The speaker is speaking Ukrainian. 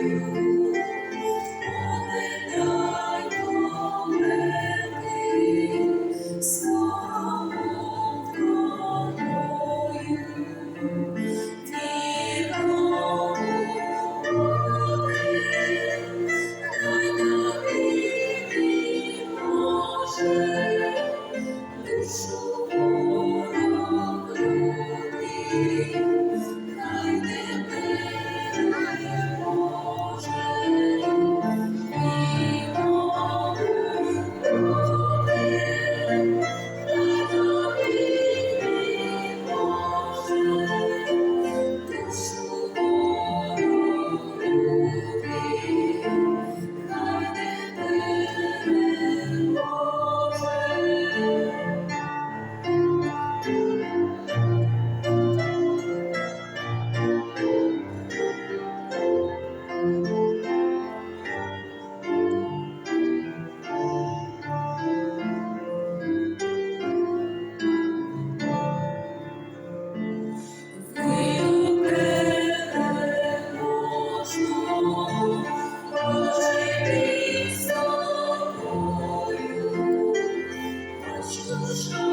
Душу ворог любить, strong.